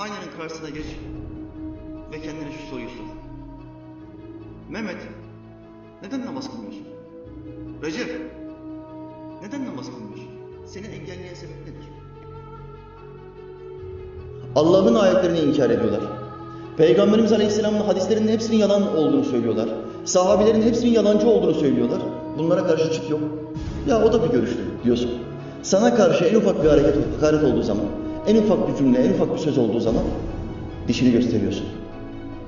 aynanın karşısına geç ve kendine şu soruyu sor. Mehmet, neden namaz kılmıyorsun? Recep, neden namaz kılmıyorsun? Seni engelleyen sebep nedir? Allah'ın ayetlerini inkar ediyorlar. Peygamberimiz Aleyhisselam'ın hadislerinin hepsinin yalan olduğunu söylüyorlar. Sahabilerin hepsinin yalancı olduğunu söylüyorlar. Bunlara karşı çıt yok. Ya o da bir görüştür diyorsun. Sana karşı en ufak bir hareket, hakaret olduğu zaman, en ufak bir cümle, en ufak bir söz olduğu zaman dişini gösteriyorsun.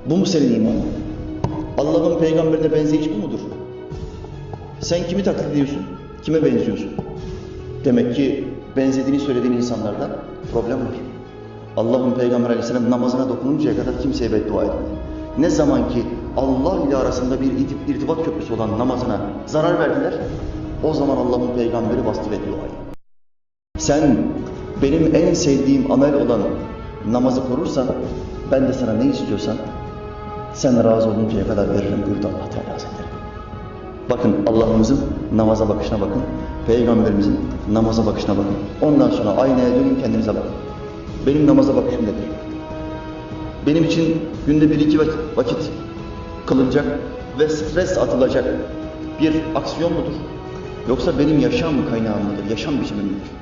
Bu mu senin imanın? Allah'ın peygamberine benzeyiş bu mudur? Sen kimi taklit ediyorsun? Kime benziyorsun? Demek ki benzediğini söylediğin insanlarda problem var. Allah'ın Peygamber Aleyhisselam namazına dokununcaya kadar kimseye beddua etmedi. Ne zaman ki Allah ile arasında bir irtibat köprüsü olan namazına zarar verdiler, o zaman Allah'ın Peygamberi bastı bedduayı. Sen benim en sevdiğim amel olan namazı korursan, ben de sana ne istiyorsan, sen razı oluncaya kadar veririm buyurdu Allah Teala Hazretleri. Bakın Allah'ımızın namaza bakışına bakın. Peygamberimizin namaza bakışına bakın. Ondan sonra aynaya dönün kendinize bakın. Benim namaza bakışım nedir? Benim için günde bir iki vakit, kılınacak ve stres atılacak bir aksiyon mudur? Yoksa benim yaşam kaynağım mıdır? Yaşam biçimim midir?